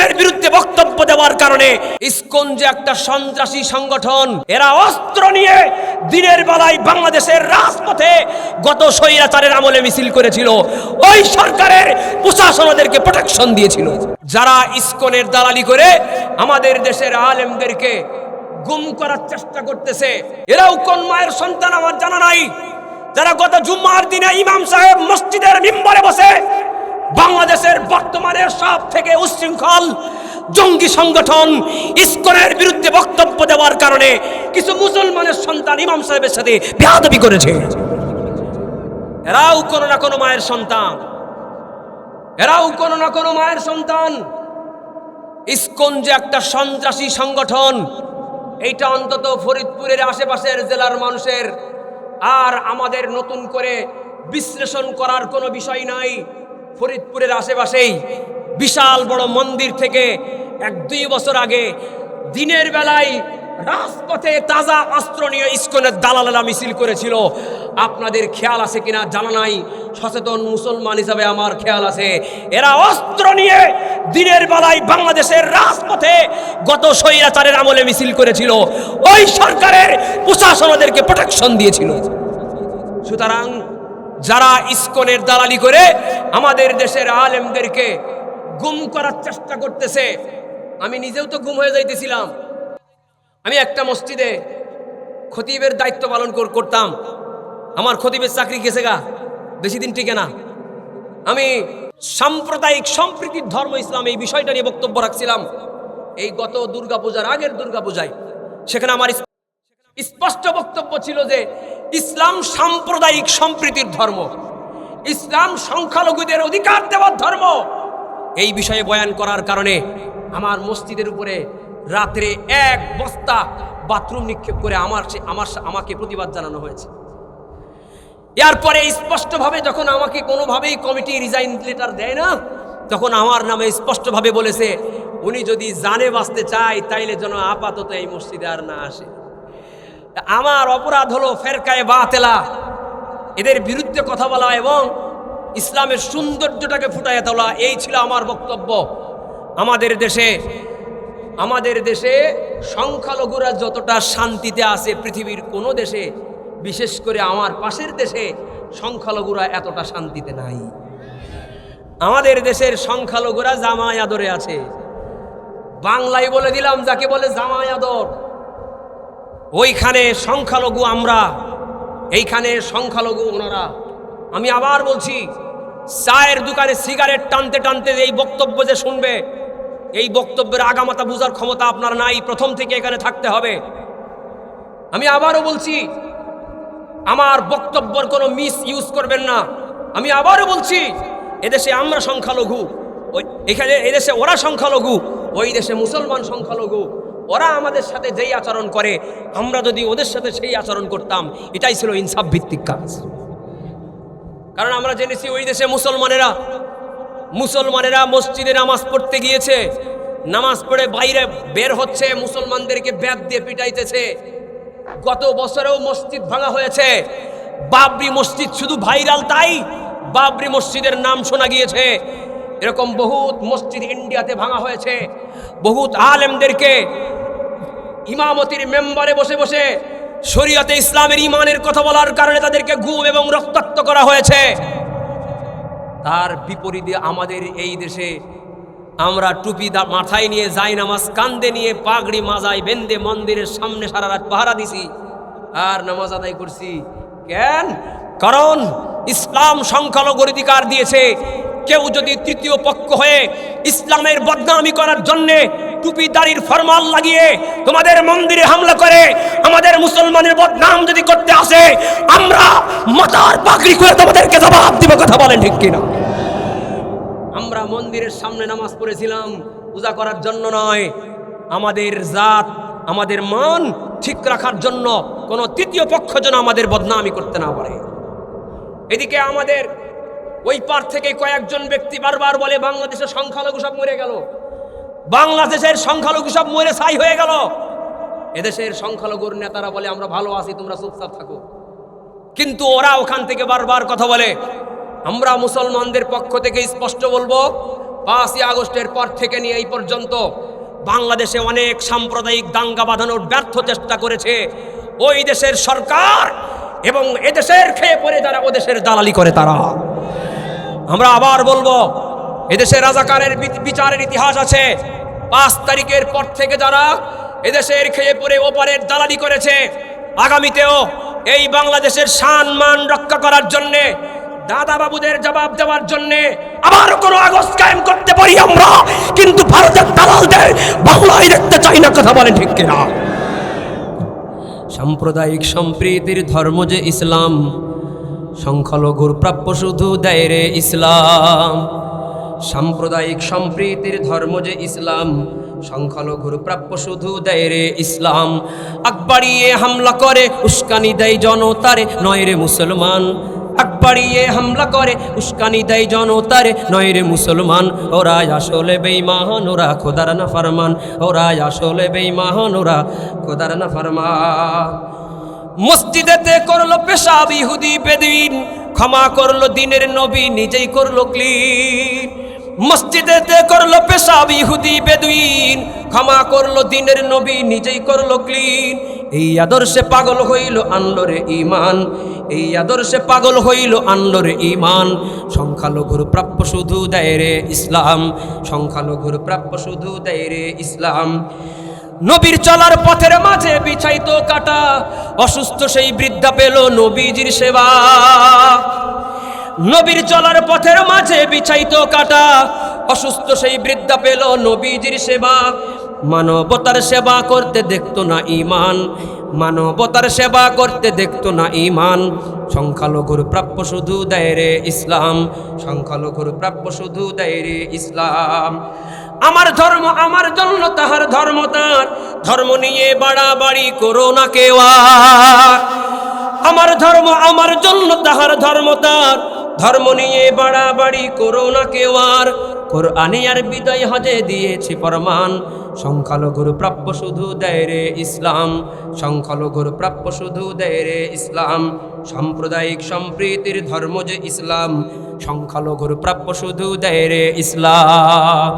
ইসকনের বিরুদ্ধে বক্তব্য দেওয়ার কারণে ইসকন যে একটা সন্ত্রাসী সংগঠন, এরা অস্ত্র নিয়ে দিনের বেলায় বাংলাদেশের রাজপথে গত স্বৈরাচারের আমলে মিছিল করেছিল। ওই সরকারের প্রশাসন ওদেরকে প্রোটেকশন দিয়েছিল। যারা ইসকনের দালালি করে আমাদের দেশের আলেমদেরকে গুম করার চেষ্টা করতেছে, এরাও কোন মায়ের সন্তান আমার জানা নাই। যারা গত জুম্মার দিনে ইমাম সাহেব মসজিদের মিম্বরে বসে বাংলাদেশের বর্তমানে সব থেকে উচ্ছৃঙ্খল জঙ্গি সংগঠন ইস্কনের বিরুদ্ধে বক্তব্য দেওয়ার কারণে কিছু মুসলমানের সন্তান ইমাম সাহেবের সাথে বেয়াদবি করেছে। এরাও কোনো না কোনো মায়ের সন্তান। এরাও কোনো না কোনো মায়ের সন্তান। ইস্কন যে একটা সন্ত্রাসী সংগঠন, এইটা অন্তত ফরিদপুরের আশেপাশের জেলার মানুষের আর আমাদের নতুন করে বিশ্লেষণ করার কোনো বিষয় নাই। ফরিদপুরের আশেপাশেই বিশাল বড় মন্দির থেকে এক দুই বছর আগে দিনের বেলায় রাজপথে তাজা অস্ত্র নিয়ে ইস্কনের দালালেরা মিছিল করেছিল। আপনাদের খেয়াল আছে কিনা জানা নাই। সচেতন মুসলমান হিসাবে আমার খেয়াল আছে। এরা অস্ত্র নিয়ে দিনের বেলায় বাংলাদেশের রাজপথে গত স্বৈরাচারের আমলে মিছিল করেছিল। ওই সরকারের প্রশাসন ওদেরকে প্রোটেকশন দিয়েছিল। সুতরাং যারা ইস্কনের দালালি করে আমাদের দেশের আলেমদেরকে গুম করার চেষ্টা করতেছে। আমি নিজেও তো গুম হয়ে যাইতেছিলাম। আমি একটা মসজিদে খতিবের দায়িত্ব পালন করতাম। আমার খতিবের চাকরি গেছে গা, বেশি দিন টিকে না। আমি সাম্প্রদায়িক সম্প্রীতির ধর্ম ইসলাম এই বিষয়টা নিয়ে বক্তব্য রাখছিলাম। এই গত দুর্গাপূজার আগের দুর্গাপূজায়। সেখানে আমার স্পষ্ট বক্তব্য ছিল যে ইসলাম সাম্প্রদায়িক সম্প্রীতির ধর্ম। ইসলাম সংখ্যালঘুদের অধিকার দেওয়ার ধর্ম। এই বিষয়ে বয়ান করার কারণে আমার মসজিদের উপরে রাত্রে এক বস্তা বাথরুম নিক্ষেপ করে আমার সে- আমার আমাকে প্রতিবাদ জানানো হয়েছে। এরপরে স্পষ্টভাবে যখন আমাকে কোনোভাবেই কমিটি রিজাইন লেটার দেয় না, তখন আমার নামে স্পষ্টভাবে বলেছে, উনি যদি জানে বাঁচতে চায়, তাইলে যেন আপাতত এই মসজিদে আর না আসে। আমার অপরাধ হলো ফেরকায় বাতেলা। এদের বিরুদ্ধে কথা বলা এবং ইসলামের সৌন্দর্যটাকে ফুটাইয়া তোলা, এই ছিল আমার বক্তব্য। আমাদের দেশে আমাদের দেশে সংখ্যালঘুরা যতটা শান্তিতে আছে পৃথিবীর কোনো দেশে, বিশেষ করে আমার পাশের দেশে সংখ্যালঘুরা এতটা শান্তিতে নাই। আমাদের দেশের সংখ্যালঘুরা জামাই আদরে আছে। বাংলায় বলে দিলাম, যাকে বলে জামাই আদর, ওইখানে সংখ্যালঘু আমরা এইখানে সংখ্যালঘু ওনারা। আমি আবার বলছি, চায়ের দোকানে সিগারেট টানতে টানতে এই বক্তব্য যে শুনবে, এই বক্তব্যের আগামাতা বোঝার ক্ষমতা আপনার নাই, প্রথম থেকে এখানে থাকতে হবে। আমি আবারও বলছি, আমার বক্তব্যর কোনো মিস ইউজ করবেন না। আমি আবারও বলছি, এদেশে আমরা সংখ্যালঘু, ওই এখানে এদেশে ওরা সংখ্যালঘু, ওই দেশে মুসলমান সংখ্যালঘু। ওরা আমাদের সাথে যেই আচরণ করে, আমরা যদি ওদের সাথে সেই আচরণ করতাম, এটাই ছিল ইনসাফ ভিত্তিক কাজ। কারণ আমরা জেনেছি ওই দেশে মুসলমানেরা মুসলমানেরা মসজিদে নামাজ পড়তে গিয়েছে, নামাজ পড়ে বাইরে বের হচ্ছে, মুসলমানদেরকে ব্যাগ দিয়ে পিটাইতেছে। গত বছরেও মসজিদ ভাঙা হয়েছে, বাবরি মসজিদ শুধু ভাইরাল তাই, বাবরি মসজিদের নাম শোনা গিয়েছে। এরকম বহুত মসজিদ ইন্ডিয়াতে ভাঙা হয়েছে, বহুত আলেমদেরকে ইমামতির মেম্বারে বসে বসে শরীয়তে ইসলামের ইমানের কথা বলার কারণে তাদেরকে গুম এবং রক্তাক্ত করা হয়েছে। তার বিপরীতে আমাদের এই দেশে আমরা টুপি মাথায় নিয়ে যাই নামাজ কান্দে নিয়ে পাগড়ি মাজায় বেন্দে মন্দিরের সামনে সারা রাত পাহারা দিছি আর নামাজ আদায় করছি। কেন? কারণ ইসলাম সংখ্যালঘুর অধিকার দিয়েছে। কেউ যদি তৃতীয় পক্ষ হয়ে ইসলামের বদনামি করার জন্যে টুপি দাড়ির ফরমাল লাগিয়ে তোমাদের মন্দিরে হামলা করে, আমাদের মুসলমানের বদনাম যদি করতে আসে, আমরা মাথার পাগড়ি করে তোমাদেরকে জবাব দিব, কথা বলেন ঠিক কিনা? আমরা মন্দিরের সামনে নামাজ পড়েছিলাম, পূজা করার জন্য নয়, আমাদের জাত, আমাদের মান ঠিক রাখার জন্য কোনো তৃতীয় পক্ষ যেন আমাদের বদনামি করতে না পারে। এদিকে আমাদের ওই পার থেকে কয়েকজন ব্যক্তি বারবার বলে, বাংলাদেশের সংখ্যালঘু সব মরে গেল। বাংলাদেশের সংখ্যালঘু সব মরে ছাই হয়ে গেল। এদেশের সংখ্যালঘুর নেতারা বলে, আমরা ভালো আছি, তোমরা চুপচাপ থাকো। কিন্তু ওরা ওখান থেকে বারবার কথা বলে, আমরা মুসলমানদের পক্ষ থেকে স্পষ্ট বলব, পাঁচই আগস্টের পর থেকে নিয়ে এই পর্যন্ত বাংলাদেশে অনেক সাম্প্রদায়িক দাঙ্গা বাঁধানোর ব্যর্থ চেষ্টা করেছে ওই দেশের সরকার এবং এদেশের খেয়ে পড়ে যারা ও দেশের দালালি করে তারা। আমরা আবার বলব, এদেশে রাজাকারের বিচারের ইতিহাস আছে পাঁচ তারিখের পর থেকে যারা এদেশের খেয়ে পড়ে ওপারের দালালি করেছে, আগামীতেও এই বাংলাদেশের শান মান রক্ষা করার জন্যে দাদা বাবুদের জবাব দেওয়ার জন্যে আবার কোনো আগস্ট কায়েম করতে পারি আমরা, কিন্তু ভারতের দালালদের বাংলায় দেখতে চাই না, কথা বলেন ঠিক কিনা? সাম্প্রদায়িক সম্প্রীতির ধর্ম যে ইসলাম, সংখ্যালঘুর প্রাপ্য শুধু দেয় রে ইসলাম। সাম্প্রদায়িক সম্প্রীতির ধর্ম যে ইসলাম সংখ্যালঘুর প্রাপ্য শুধু দেয় রে ইসলাম। আকবরিয়ে হামলা করে, উস্কানি দেয় জনতারে নয় রে মুসলমান। আকবরিয়ে হামলা করে, উস্কানি দেয় জনতারে নয় রে মুসলমান। ওরা আসলে বেইমান ওরা খোদার না ফরমান। ওরা আসলে বেইমান ওরা খোদার না ফরমান। মসজিদেতে করল পেশাব ইহুদি বেদিন, ক্ষমা করল দিনের নবী, নিজেই করল ক্লিন। মসজিদেতে করল পেশাব ইহুদি বেদুইন, ক্ষমা করল দিনের নবী, নিজেই করল ক্লিন। এই আদর্শে পাগল হইল, আনলো রে ইমান এই আদর্শে পাগল হইল, আনলো রে ইমান সংখ্যালঘুর প্রাপ্য শুধু দেয় রে ইসলাম। সংখ্যালঘুর প্রাপ্য শুধু দেয় রে ইসলাম। নবীর চলার পথের মাঝে বিছাইতো কাটা, অসুস্থ সেই বৃদ্ধা পেল নবীজির সেবা। নবীর চলার পথের মাঝে বিছাইতো কাটা। অসুস্থ সেই বৃদ্ধা পেল নবীজির সেবা। মানবতার সেবা করতে দেখতো না ইমান মানবতার সেবা করতে দেখতো না ইমান সংখ্যালঘুর প্রাপ্য শুধু দেয় রে ইসলাম। সংখ্যালঘুর প্রাপ্য শুধু দেয় রে ইসলাম। আমার ধর্ম আমার জন্য, তাহার ধর্ম তার। ধর্ম নিয়ে বাড়াবাড়ি করো না কেউ। আমার ধর্ম আমার জন্য, তাহার ধর্ম তার। ধর্ম নিয়ে বাড়াবাড়ি করো না কেউ আর। কোরআনে আর বিদায় হজে দিয়েছি প্রমাণ সংখ্যালঘুর প্রাপ্য শুধু দেয় রে ইসলাম। সংখ্যালঘুর প্রাপ্য শুধু দেয় রে ইসলাম। সাম্প্রদায়িক সম্প্রীতির ধর্ম যে ইসলাম, সংখ্যালঘুর প্রাপ্য শুধু দেয় রে ইসলাম।